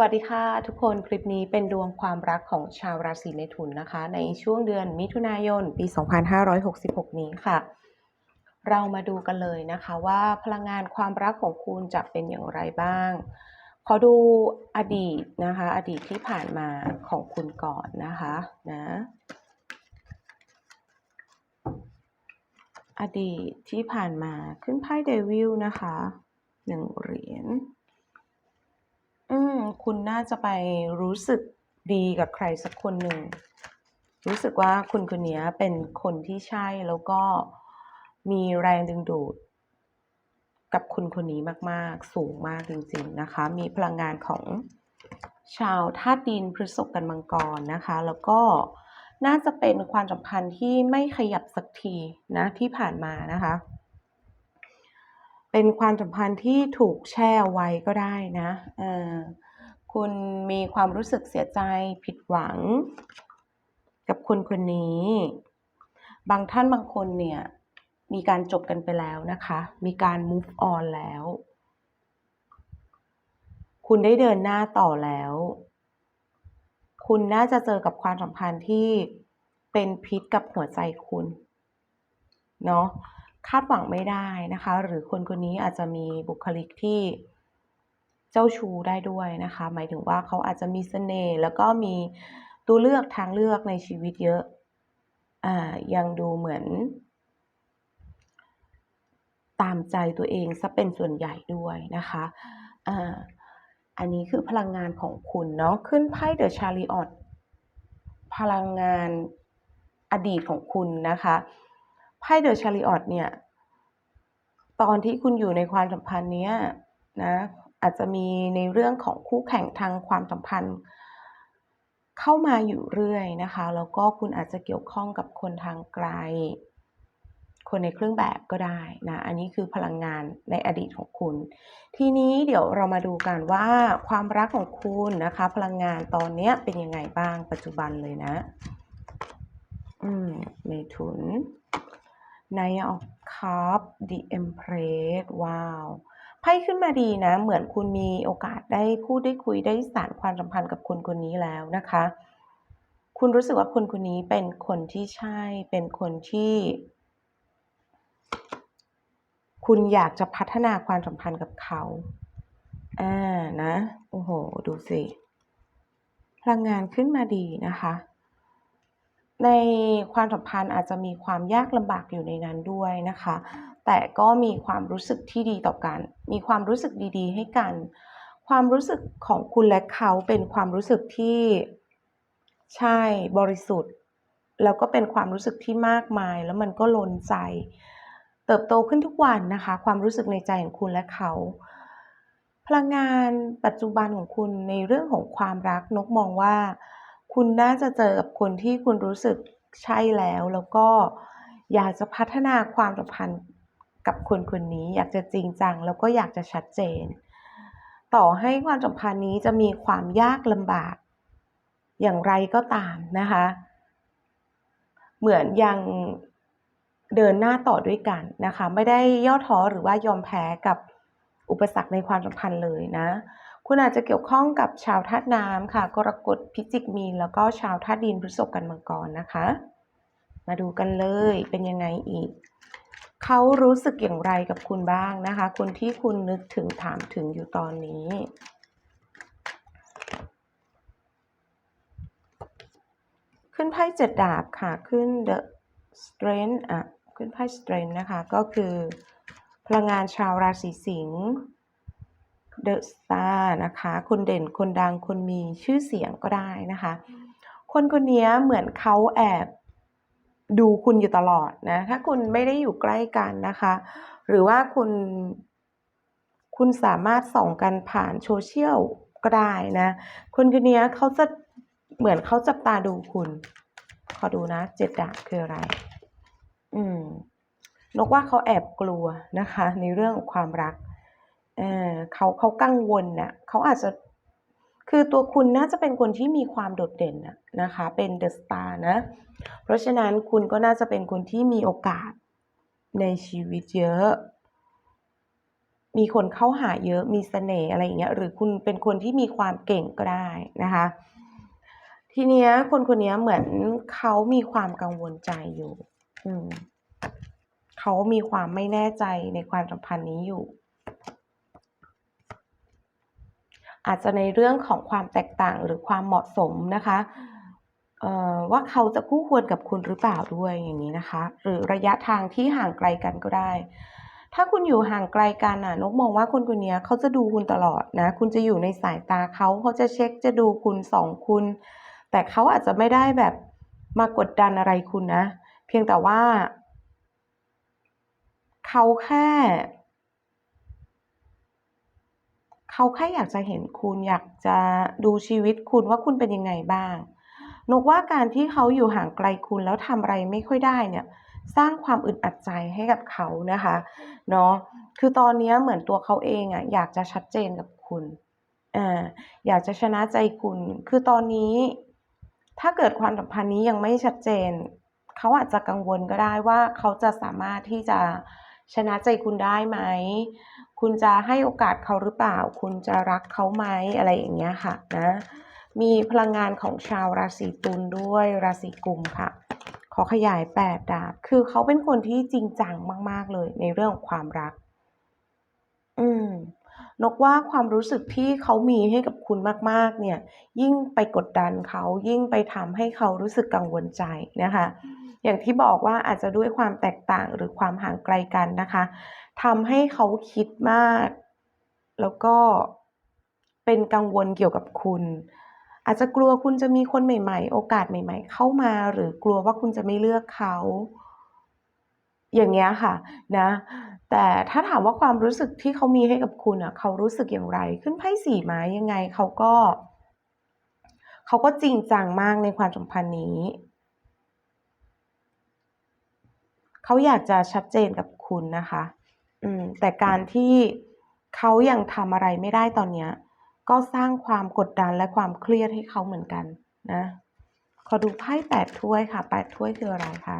วัสดีค่ะ ทุกคนคลิปนี้เป็นดวงความรักของชาวราศีเมถุนนะคะ ในช่วงเดือนมิถุนายนปี 2566 นี้ค่ะ เรามาดูกันเลยนะคะว่าพลังงานความรักของคุณจะเป็นอย่างไรบ้าง ขอดูอดีตนะคะ อดีตที่ผ่านมาของคุณก่อนนะคะนะอดีตที่ผ่านมาขึ้นไพ่เดวิลนะคะหนึ่งเหรียญ คุณน่าจะไปรู้สึกดีกับใครสักคนหนึ่ง รู้สึกว่าคุณคนนี้เป็นคนที่ใช่แล้วก็มีแรงดึงดูด กับคุณคนนี้มาก ๆ สูงมากจริง ๆ นะคะ มีพลังงานของชาวธาตุดินพฤษภกันมังกรนะคะ แล้วก็น่าจะเป็นความสัมพันธ์ที่ไม่ขยับสักทีนะที่ผ่านมานะคะ เป็นความสัมพันธ์ที่ถูกแช่ไว้ก็ได้นะเออ คุณมีความรู้สึกเสียใจผิดหวัง กับคนคนนี้ บางท่านบางคนเนี่ยมีการจบกันไปแล้วนะคะ มีการ move on แล้ว คุณได้เดินหน้าต่อแล้ว คุณน่าจะเจอกับความสัมพันธ์ที่เป็นพิษกับหัวใจคุณ เนาะคาดหวังไม่ได้นะคะ หรือคนคนนี้อาจจะมีบุคลิกที่ เจ้าชู้ได้ด้วยนะคะ หมายถึงว่าเขาอาจจะมีเสน่ห์แล้วก็มีตัวเลือกทางเลือกในชีวิตเยอะ อ่า ยังดูเหมือน ตามใจตัวเองซะเป็นส่วนใหญ่ด้วยนะคะอ่าอันนี้คือพลังงานของคุณเนาะขึ้นไพ่เดอะชาริออตพลังงานอดีตของคุณนะคะไพ่เดอะชาริออตเนี่ย ตอนที่คุณอยู่ในความสัมพันธ์เนี้ยนะ อาจจะมีในเรื่องของคู่แข่งทางความสัมพันธ์ เข้ามาอยู่เรื่อยนะคะ แล้วก็คุณอาจจะเกี่ยวข้องกับคนทางไกล คนในเครื่องแบบก็ได้นะอันนี้คือพลังงานในอดีตของคุณ ทีนี้เดี๋ยวเรามาดูกันว่าความรักของคุณนะคะ พลังงานตอนเนี้ยเป็นยังไงบ้างปัจจุบันเลยนะ อืมเมถุน Knight of Cups The Empress ว้าว ไพ่ขึ้นมาดีนะ เหมือนคุณมีโอกาสได้พูดได้คุยได้สานความสัมพันธ์กับคนคนนี้แล้วนะคะ คุณรู้สึกว่าคนคนนี้เป็นคนที่ใช่ เป็นคนที่ คุณอยากจะพัฒนาความสัมพันธ์กับเขา อ่า นะ โอ้โห ดูสิ พลังงานขึ้นมาดีนะคะ ในความสัมพันธ์อาจจะมีความยากลำบากอยู่ในนั้นด้วยนะคะ แต่ก็มีความรู้สึกที่ดีต่อกัน มีความรู้สึกดีๆ ให้กัน ความรู้สึกของคุณและเขาเป็นความรู้สึกที่ใช่บริสุทธิ์ แล้วก็เป็นความรู้สึกที่มากมาย แล้วมันก็ลนใจ เติบโตขึ้นทุกวันนะคะ ความรู้สึกในใจของคุณและเขา พลังงานปัจจุบันของคุณในเรื่องของความรักนกมองว่า คุณน่าจะเจอกับคนที่คุณรู้สึกใช่แล้ว แล้วก็อยากจะพัฒนาความสัมพันธ์ กับคนคนนี้อยากจะจริงจัง แล้วก็อยากจะชัดเจน ต่อให้ความสัมพันธ์นี้จะมีความยากลำบาก อย่างไรก็ตามนะคะ เหมือนยังเดินหน้าต่อด้วยกันนะคะ ไม่ได้ย่อท้อหรือว่ายอมแพ้กับอุปสรรคในความสัมพันธ์เลยนะ คุณอาจจะเกี่ยวข้องกับชาวธาตุน้ำค่ะ กรกฎพิจิกมีนแล้วก็ชาวธาตุดินพฤษภกันมังกรนะคะ มาดูกันเลยเป็นยังไงอีก เขารู้สึกอย่างไรกับคุณบ้างนะคะ คนที่คุณนึกถึงถามถึงอยู่ตอนนี้ขึ้นไพ่เจ็ดดาบค่ะ ขึ้น the strength อะ ขึ้นไพ่ strength นะคะ ก็คือ พลังงานชาวราศีสิงห์ the star นะคะ คนเด่น คนดัง คนมีชื่อเสียงก็ได้นะคะ คนคนนี้เหมือนเขาแอบ ดูคุณอยู่ตลอดนะ ถ้าคุณไม่ได้อยู่ใกล้กันนะคะ หรือว่าคุณ คุณสามารถส่องกันผ่านโซเชียลก็ได้นะ คนคนนี้เขาจะเหมือนเขาจับตาดูคุณ ขอดูนะ เจ็ดดาบคืออะไร อืมนกว่าเขาแอบกลัวนะคะ ในเรื่องความรัก เออเขาเขากังวลน่ะเขาอาจจะ คือตัวคุณน่าจะเป็นคนที่มีความโดดเด่นนะคะ เป็นเดอะสตาร์นะ เพราะฉะนั้นคุณก็น่าจะเป็นคนที่มีโอกาสในชีวิตเยอะ มีคนเข้าหาเยอะ มีเสน่ห์อะไรอย่างเงี้ย หรือคุณเป็นคนที่มีความเก่งก็ได้นะคะ ทีเนี้ยคนคนเนี้ยเหมือนเขามีความกังวลใจอยู่ อืมเขามีความไม่แน่ใจในความสัมพันธ์นี้อยู่ อาจจะในเรื่องของความแตกต่างหรือความเหมาะสมนะคะว่าเขาจะคู่ควรกับคุณหรือเปล่าด้วยอย่างนี้นะคะ หรือระยะทางที่ห่างไกลกันก็ได้ ถ้าคุณอยู่ห่างไกลกันน่ะนกมองว่าคนคนนี้เขาจะดูคุณตลอดนะคุณจะอยู่ในสายตาเขาเขาจะเช็คจะดูคุณสองคุณ แต่เขาอาจจะไม่ได้แบบมากดดันอะไรคุณนะ เพียงแต่ว่า เขาแค่ เขาแค่อยากจะเห็นคุณอยากจะดูชีวิตคุณว่าคุณเป็นยังไงบ้างนกว่าการที่เขาอยู่ห่างไกลคุณแล้วทำอะไรไม่ค่อยได้เนี่ยสร้างความอึดอัดใจให้กับเขานะคะเนาะคือตอนนี้เหมือนตัวเขาเองอะอยากจะชัดเจนกับคุณอ่าอยากจะชนะใจคุณ คือตอนนี้ ถ้าเกิดความสัมพันธ์นี้ยังไม่ชัดเจน เขาอาจจะกังวลก็ได้ว่าเขาจะสามารถที่จะชนะใจคุณได้ไหม คุณจะให้โอกาสเขาหรือเปล่า คุณจะรักเขาไหมอะไรอย่างเงี้ยค่ะนะมีพลังงานของชาวราศีตุลด้วยราศีกุมค่ะ ขอขยายแปดดาบคือเขาเป็นคนที่จริงจังมาก ๆ เลยในเรื่องของความรัก นกว่าความรู้สึกที่เขามีให้กับคุณมากๆ เนี่ย ยิ่งไปกดดันเขายิ่งไปทำให้เขารู้สึกกังวลใจนะคะ อย่างที่บอกว่าอาจจะด้วยความแตกต่างหรือความห่างไกลกันนะคะทำให้เขาคิดมาก แล้วก็เป็นกังวลเกี่ยวกับคุณอาจจะกลัวคุณจะมีคนใหม่ๆ โอกาสใหม่ๆ เข้ามาหรือกลัวว่าคุณจะไม่เลือกเขา อย่างเงี้ยค่ะ นะ แต่ถ้าถามว่าความรู้สึกที่เขามีให้กับคุณอะเขารู้สึกอย่างไร ขึ้นไพ่สี่ไม้ยังไงเขาก็ เขาก็จริงจังมากในความสัมพันธ์นี้ เขาอยากจะชัดเจนกับคุณนะคะ อืม แต่การที่เขายังทำอะไรไม่ได้ตอนเนี้ย ก็สร้างความกดดันและความเครียดให้เขาเหมือนกัน นะขอดูไพ่แปดถ้วยค่ะแปดถ้วยคืออะไรคะ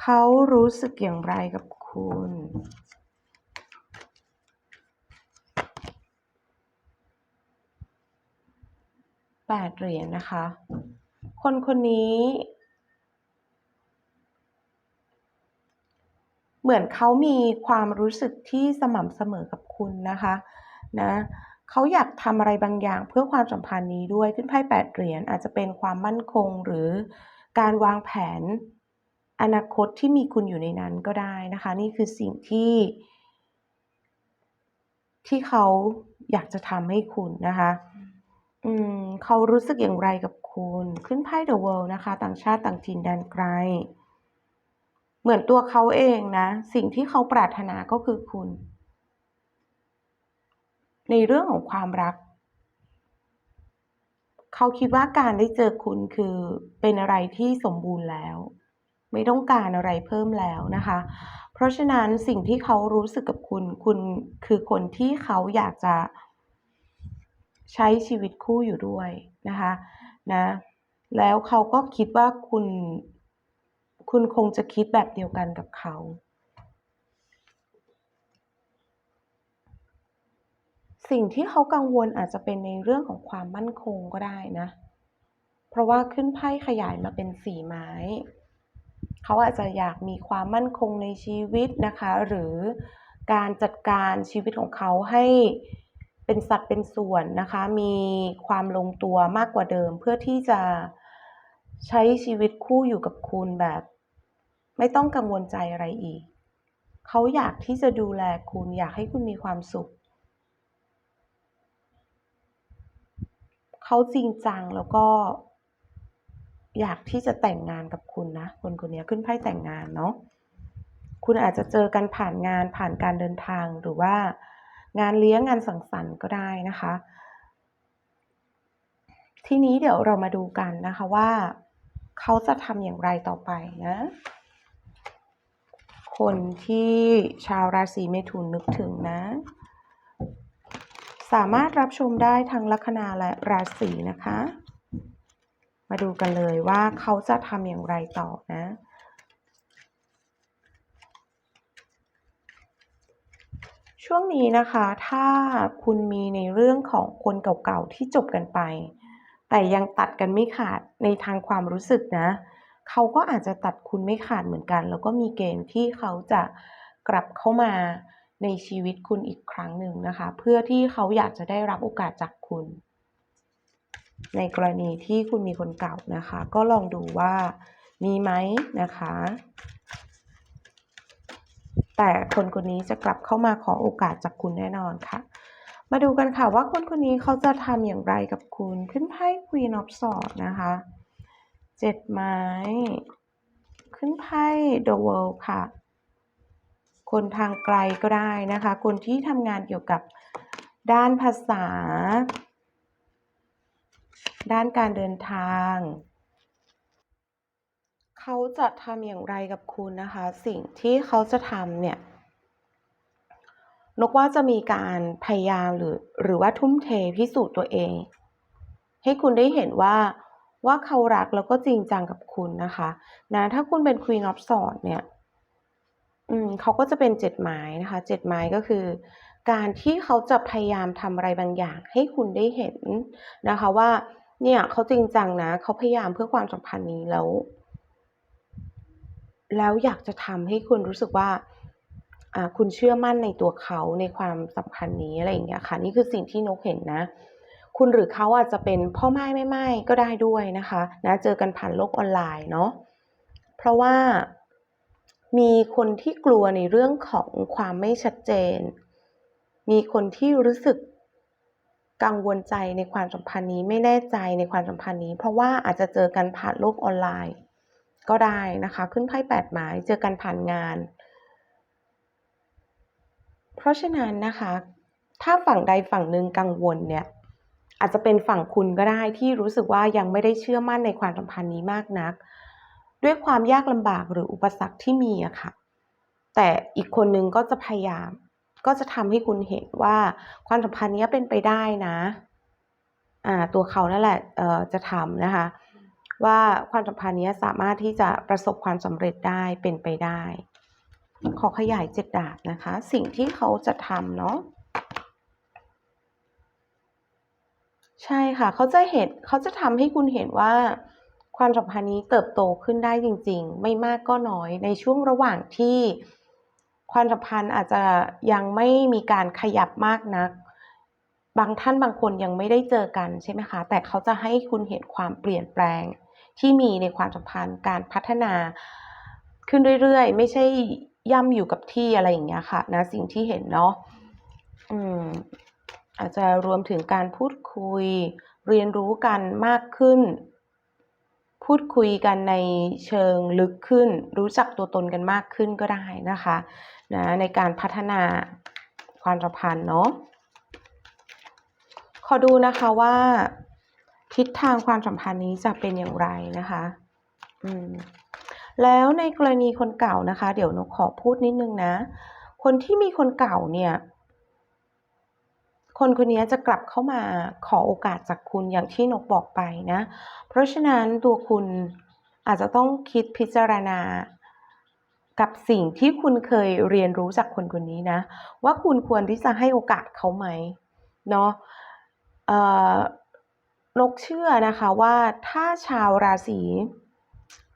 เขารู้สึกอย่างไรกับ คุณแปดเหรียญนะคะ คนคนนี้ เหมือนเขามีความรู้สึกที่สม่ำเสมอกับคุณนะคะนะเขาอยากทำอะไรบางอย่างเพื่อความสัมพันธ์นี้ด้วยขึ้นไพ่แปดเหรียญอาจจะเป็นความมั่นคงหรือการวางแผน อนาคตที่มีคุณอยู่ในนั้นก็ได้นะคะ นี่คือสิ่งที่ ที่เขาอยากจะทำให้คุณนะคะอืมเขารู้สึกอย่างไรกับคุณ ขึ้นไพ่ The World นะคะ ต่างชาติต่างถิ่นแดนไกล เหมือนตัวเขาเองนะ สิ่งที่เขาปรารถนาก็คือคุณ ในเรื่องของความรัก เขาคิดว่าการได้เจอคุณคือเป็นอะไรที่สมบูรณ์แล้ว ไม่ต้องการอะไรเพิ่มแล้วนะคะ เพราะฉะนั้นสิ่งที่เขารู้สึกกับคุณ คุณคือคนที่เขาอยากจะใช้ชีวิตคู่อยู่ด้วยนะคะนะแล้วเขาก็คิดว่าคุณ คุณคงจะคิดแบบเดียวกันกับเขาสิ่งที่เขากังวลอาจจะเป็นในเรื่องของความมั่นคงก็ได้นะ เพราะว่าขึ้นไพ่ขยายมาเป็นสี่ไม้ เขาอาจจะอยากมีความมั่นคงในชีวิตนะคะ หรือการจัดการชีวิตของเขาให้เป็นสัดเป็นส่วนนะคะ มีความลงตัวมากกว่าเดิม เพื่อที่จะใช้ชีวิตคู่อยู่กับคุณแบบ ไม่ต้องกังวลใจอะไรอีก เขาอยากที่จะดูแลคุณอยากให้คุณมีความสุข เขาจริงจังแล้วก็ อยากที่จะแต่งงานกับคุณนะคนคนนี้ขึ้นไพ่แต่งงานเนาะคุณอาจจะเจอกันผ่านงานผ่านการเดินทางหรือว่างานเลี้ยงงานสังสรรค์ก็ได้นะคะ ทีนี้เดี๋ยวเรามาดูกันนะคะว่า เขาจะทำอย่างไรต่อไปนะ คนที่ชาวราศีเมถุนนึกถึงนะ สามารถรับชมได้ทั้งลัคนาและราศีนะคะ มาดูกันเลยว่าเขาจะทำอย่างไรต่อนะชช่วงนี้นะคะถ้าคุณมีในเรื่องของคนเก่าๆที่จบกันไป แต่ยังตัดกันไม่ขาดในทางความรู้สึกนะ เขาก็อาจจะตัดคุณไม่ขาดเหมือนกัน แล้วก็มีเกณฑ์ที่เขาจะกลับเข้ามาในชีวิตคุณอีกครั้งหนึ่งนะคะ เพื่อที่เขาอยากจะได้รับโอกาสจากคุณ ในกรณีที่คุณมีคนเก่านะคะ ก็ลองดูว่ามีไหมนะคะ แต่คนคนนี้จะกลับเข้ามาขอโอกาสจากคุณแน่นอนค่ะ มาดูกันค่ะว่าคนคนนี้เขาจะทำอย่างไรกับคุณขึ้นไพ่ Queen of Swords นะคะเจ็ดไม้ ขึ้นไพ่ The World ค่ะ คนทางไกลก็ได้นะคะ คนที่ทำงานเกี่ยวกับด้านภาษา ด้านการเดินทาง เขาจะทำอย่างไรกับคุณนะคะ สิ่งที่เขาจะทำเนี่ยนกว่าจะมีการพยายามหรือหรือว่าทุ่มเทพิสูจน์ตัวเอง ให้คุณได้เห็นว่าว่าเขารักแล้วก็จริงจังกับคุณนะคะนะถ้าคุณเป็น Queen of Swords เนี่ยอืมเขาก็จะเป็นเจ็ดไม้นะคะเจ็ดไม้ก็คือ การที่เขาจะพยายามทำอะไรบางอย่าง ให้คุณได้เห็นนะคะว่า เนี่ยเขาจริงจังนะเขาพยายามเพื่อความสัมพันธ์นี้แล้ว แล้วอยากจะทำให้คุณรู้สึกว่าอ่าคุณเชื่อมั่นในตัวเขาในความสัมพันธ์นี้อะไรอย่างเงี้ยค่ะ นี่คือสิ่งที่นกเห็นนะ คุณหรือเขาอาจจะเป็นพ่อไม้แม่ไม้ก็ได้ด้วยนะคะนะเจอกันผ่านโลกออนไลน์เนาะเพราะว่ามีคนที่กลัวในเรื่องของความไม่ชัดเจน มีคนที่รู้สึก กังวลใจในความสัมพันธ์นี้ไม่แน่ใจในความสัมพันธ์นี้ เพราะว่าอาจจะเจอกันผ่านโลกออนไลน์ ก็ได้นะคะ ขึ้นไพ่แปดไม้เจอกันผ่านงาน เพราะฉะนั้นนะคะ ถ้าฝั่งใดฝั่งหนึ่งกังวลเนี่ยอาจจะเป็นฝั่งคุณก็ได้ที่รู้สึกว่ายังไม่ได้เชื่อมั่นในความสัมพันธ์นี้มากนัก ด้วยความยากลำบากหรืออุปสรรคที่มีอะค่ะ แต่อีกคนนึงก็จะพยายาม ก็จะทำให้คุณเห็นว่าความสัมพันธ์นี้เป็นไปได้นะอ่าตัวเขานั่นแหละเอ่อจะทำนะคะ ว่าความสัมพันธ์นี้สามารถที่จะประสบความสำเร็จได้เป็นไปได้ ขอขยายเจ็ดดาบนะคะ สิ่งที่เขาจะทำเนาะใช่ค่ะ เขาจะเห็นเขาจะทำให้คุณเห็นว่าความสัมพันธ์นี้เติบโตขึ้นได้จริง ๆ ไม่มากก็น้อยในช่วงระหว่างที่ ความสัมพันธ์อาจจะยังไม่มีการขยับมากนัก บางท่านบางคนยังไม่ได้เจอกันใช่ไหมคะ แต่เขาจะให้คุณเห็นความเปลี่ยนแปลงที่มีในความสัมพันธ์การพัฒนาขึ้นเรื่อยๆ ไม่ใช่ย่ำอยู่กับที่อะไรอย่างเงี้ยค่ะนะสิ่งที่เห็นเนาะอืมอาจจะรวมถึงการพูดคุย เรียนรู้กันมากขึ้น พูดคุยกันในเชิงลึกขึ้น รู้จักตัวตนกันมากขึ้นก็ได้นะคะนะในการพัฒนาความสัมพันธ์เนาะขอดูนะคะว่าทิศทางความสัมพันธ์นี้จะเป็นอย่างไรนะคะอืมแล้วในกรณีคนเก่านะคะ เดี๋ยวนกขอพูดนิดนึงนะ คนที่มีคนเก่าเนี่ย คนคนนี้จะกลับเข้ามาขอโอกาสจากคุณอย่างที่นกบอกไปนะ เพราะฉะนั้นตัวคุณอาจจะต้องคิดพิจารณากับสิ่งที่คุณเคยเรียนรู้จากคนคนนี้นะ ว่าคุณควรที่จะให้โอกาสเขาไหมเนาะนกเชื่อนะคะว่าถ้าชาวราศี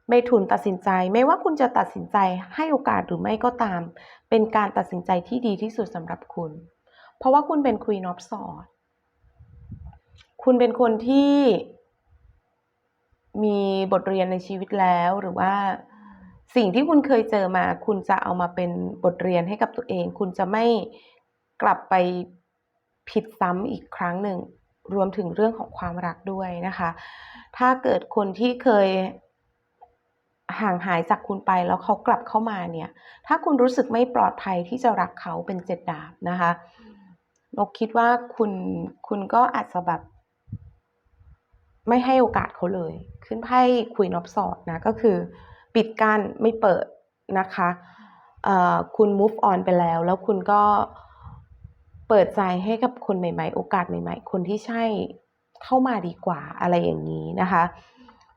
เมถุนตัดสินใจ ไม่ว่าคุณจะตัดสินใจให้โอกาสหรือไม่ก็ตาม เป็นการตัดสินใจที่ดีที่สุดสำหรับคุณ เพราะว่าคุณเป็น Queen of Swords คุณเป็นคนที่มีบทเรียนในชีวิตแล้วหรือว่าสิ่งที่คุณเคยเจอมา คุณจะเอามาเป็นบทเรียนให้กับตัวเอง คุณจะไม่กลับไปผิดซ้ำอีกครั้งหนึ่ง รวมถึงเรื่องของความรักด้วยนะคะ ถ้าเกิดคนที่เคยห่างหายจากคุณไปแล้วเขากลับเข้ามาเนี่ย ถ้าคุณรู้สึกไม่ปลอดภัยที่จะรักเขาเป็นเจ็ดดาบนะคะ นกคิดว่าคุณคุณก็อาจจะแบบ ไม่ให้โอกาสเขาเลย ขึ้นไพ่คุยนอบสอดนะ ก็คือ ปิดกั้นไม่เปิดนะคะคุณ move on ไปแล้ว แล้วคุณก็เปิดใจให้กับคนใหม่ๆ โอกาสใหม่ ๆ คนที่ใช่เข้ามาดีกว่าอะไรอย่างนี้นะคะ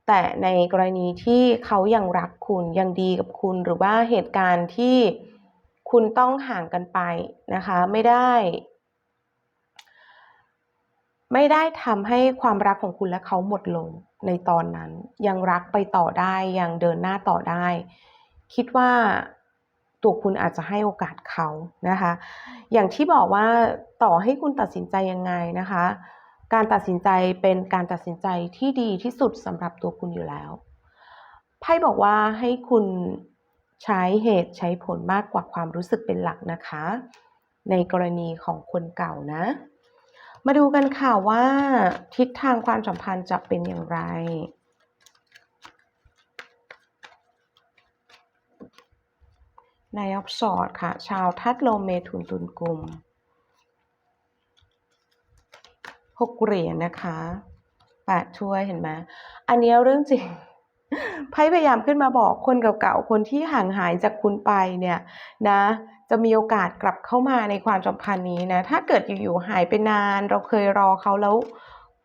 แต่ในกรณีที่เขายังรักคุณยังดีกับคุณหรือว่าเหตุการณ์ที่คุณต้องห่างกันไปนะคะ ไม่ได้ ไม่ได้ทำให้ความรักของคุณและเขาหมดลงในตอนนั้น ยังรักไปต่อได้ยังเดินหน้าต่อได้ คิดว่าตัวคุณอาจจะให้โอกาสเขานะคะ อย่างที่บอกว่าต่อให้คุณตัดสินใจยังไงนะคะ การตัดสินใจเป็นการตัดสินใจที่ดีที่สุดสำหรับตัวคุณอยู่แล้วไพ่บอกว่าให้คุณใช้เหตุใช้ผลมากกว่าความรู้สึกเป็นหลักนะคะ ในกรณีของคนเก่านะ มาดูกันค่ะว่าทิศทางความสัมพันธ์จะเป็นอย่างไรนายออฟสอดค่ะ ชาวทัดโลเมถุนตุนกลุ่มหกเหรียญนะคะแปดถ้วยเห็นไหมอันนี้เรื่องจริง ไพ่พยายามขึ้นมาบอกคนเก่าๆ คนที่ห่างหายจากคุณไปเนี่ยนะ จะมีโอกาสกลับเข้ามาในความสัมพันธ์นี้นะ ถ้าเกิดอยู่ๆหายไปนาน เราเคยรอเขาแล้ว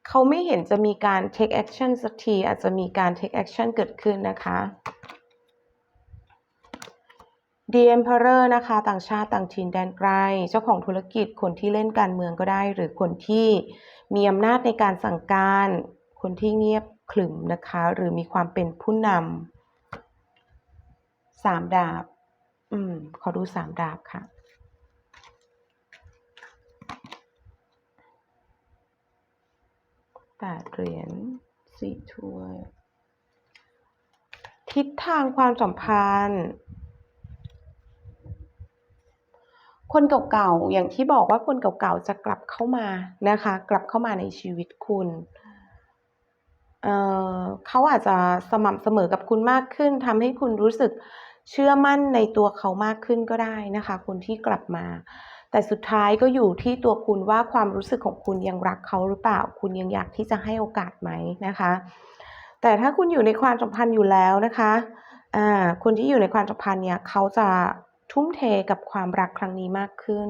เขาไม่เห็นจะมีการ take action สักที อาจจะมีการ take action เกิดขึ้นนะคะ The Emperor นะคะ ต่างชาติต่างถิ่นแดนไกล เจ้าของธุรกิจคนที่เล่นการเมืองก็ได้ หรือคนที่มีอำนาจในการสั่งการ คนที่เงียบ ขรึมนะคะ หรือมีความเป็นผู้นำสามดาบ อืม ขอดูสามดาบค่ะแปดเหรียญสี่ถ้วย ทิศทางความสัมพันธ์คนเก่าๆ อย่างที่บอกว่าคนเก่าๆ จะกลับเข้ามานะคะ กลับเข้ามาในชีวิตคุณ เขาอาจจะสม่ำเสมอกับคุณมากขึ้นทำให้คุณรู้สึกเชื่อมั่นในตัวเขามากขึ้นก็ได้นะคะ คนที่กลับมา แต่สุดท้ายก็อยู่ที่ตัวคุณว่าความรู้สึกของคุณยังรักเขาหรือเปล่า คุณยังอยากที่จะให้โอกาสไหมนะคะ แต่ถ้าคุณอยู่ในความสัมพันธ์อยู่แล้วนะคะคนที่อยู่ในความสัมพันธ์เนี่ยเขาจะทุ่มเทกับความรักครั้งนี้มากขึ้น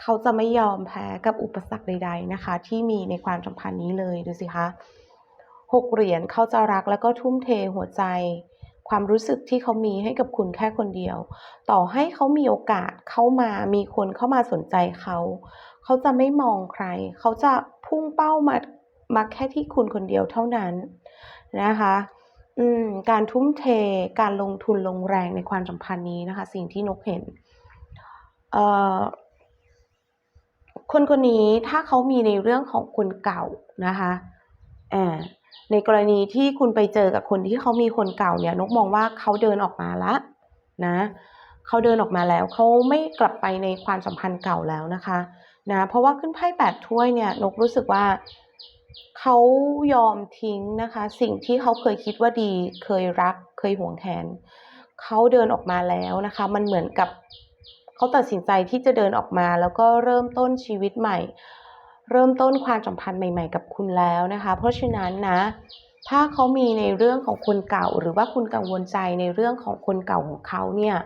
เขาจะไม่ยอมแพ้กับอุปสรรคใด ๆนะคะ ที่มีในความสัมพันธ์นี้เลยดูสิคะหกเหรียญเขาจะรักแล้วก็ทุ่มเทหัวใจ ความรู้สึกที่เขามีให้กับคุณแค่คนเดียว ต่อให้เขามีโอกาสเข้ามามีคนเข้ามาสนใจเขา เขาจะไม่มองใคร เขาจะพุ่งเป้ามามาแค่ที่คุณคนเดียวเท่านั้นนะคะอืมการทุ่มเทการลงทุนลงแรงในความสัมพันธ์นี้นะคะ สิ่งที่นกเห็นเอ่อ คนคนนี้ถ้าเขามีในเรื่องของคนเก่านะคะอ่าในกรณีที่คุณไปเจอกับคนที่เขามีคนเก่าเนี่ยนกมองว่าเขาเดินออกมาละนะเขาเดินออกมาแล้วเขาไม่กลับไปในความสัมพันธ์เก่าแล้วนะคะนะเพราะว่าขึ้นไพ่แปดถ้วยเนี่ยนกรู้สึกว่าเขายอมทิ้งนะคะ สิ่งที่เขาเคยคิดว่าดี เคยรัก เคยห่วงแหนเขาเดินออกมาแล้วนะคะ มันเหมือนกับ เขาตัดสินใจที่จะเดินออกมา แล้วก็เริ่มต้นชีวิตใหม่ เริ่มต้นความสัมพันธ์ใหม่ ๆ กับคุณแล้วนะคะ เพราะฉะนั้นนะ ถ้าเขามีในเรื่องของคนเก่า หรือว่าคุณกังวลใจในเรื่องของคนเก่าของเขาเนี่ย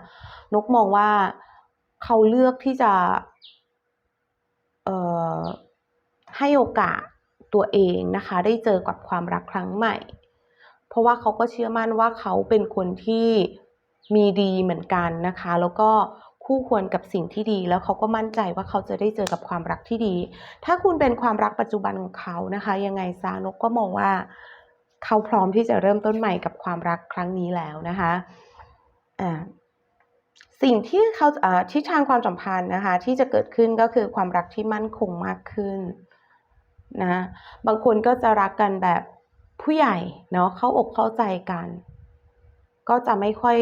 นกมองว่าเขาเลือกที่จะให้โอกาสตัวเองนะคะ ได้เจอกับความรักครั้งใหม่ เพราะว่าเขาก็เชื่อมั่นว่าเขาเป็นคนที่มีดีเหมือนกันนะคะ แล้วก็ คู่ควรกับสิ่งที่ดี แล้วเขาก็มั่นใจว่าเขาจะได้เจอกับความรักที่ดี ถ้าคุณเป็นความรักปัจจุบันของเขานะคะ ยังไงซานกก็มองว่า เขาพร้อมที่จะเริ่มต้นใหม่กับความรักครั้งนี้แล้วนะคะอ่าสิ่งที่เขาทิศทางความสัมพันธ์นะคะ ที่จะเกิดขึ้นก็คือความรักที่มั่นคงมากขึ้นนะบางคนก็จะรักกันแบบผู้ใหญ่เนาะเข้าอกเข้าใจกัน ก็จะไม่ค่อย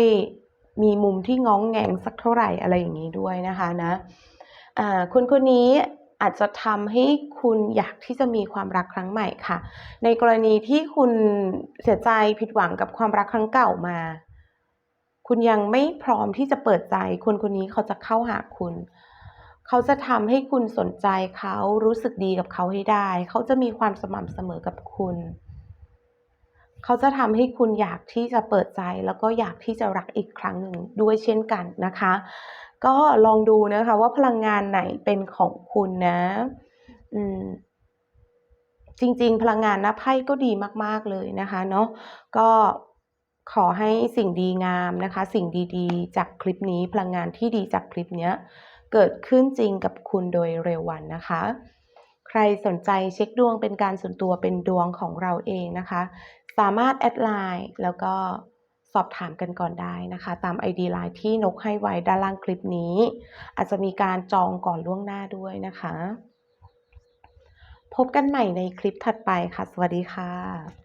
มีมุมที่ง้องแงงสักเท่าไหร่อะไรอย่างนี้ด้วยนะคะนะอ่าคนคนนี้อาจจะทำให้คุณอยากที่จะมีความรักครั้งใหม่ค่ะ ในกรณีที่คุณเสียใจผิดหวังกับความรักครั้งเก่ามา คุณยังไม่พร้อมที่จะเปิดใจ คนคนนี้เขาจะเข้าหาคุณ เขาจะทำให้คุณสนใจเขารู้สึกดีกับเขาให้ได้ เขาจะมีความสม่ำเสมอกับคุณ เขาจะทำให้คุณอยากที่จะเปิดใจ แล้วก็อยากที่จะรักอีกครั้งหนึ่งด้วยเช่นกันนะคะ ก็ลองดูนะคะว่าพลังงานไหนเป็นของคุณนะอืมจริง ๆ พลังงานน้าไพ่ก็ดีมาก ๆ เลยนะคะเนาะก็ขอให้สิ่งดีงามนะคะ สิ่งดีๆ จากคลิปนี้พลังงานที่ดีจากคลิปเนี้ยเกิดขึ้นจริงกับคุณโดยเร็ววันนะคะ ใครสนใจเช็คดวงเป็นการส่วนตัวเป็นดวงของเราเองนะคะ สามารถแอดไลน์แล้วก็สอบถามกันก่อนได้นะคะ ตาม ID ไลน์ที่นกให้ไว้ด้านล่างคลิปนี้ อาจจะมีการจองก่อนล่วงหน้าด้วยนะคะ พบกันใหม่ในคลิปถัดไปค่ะ สวัสดีค่ะ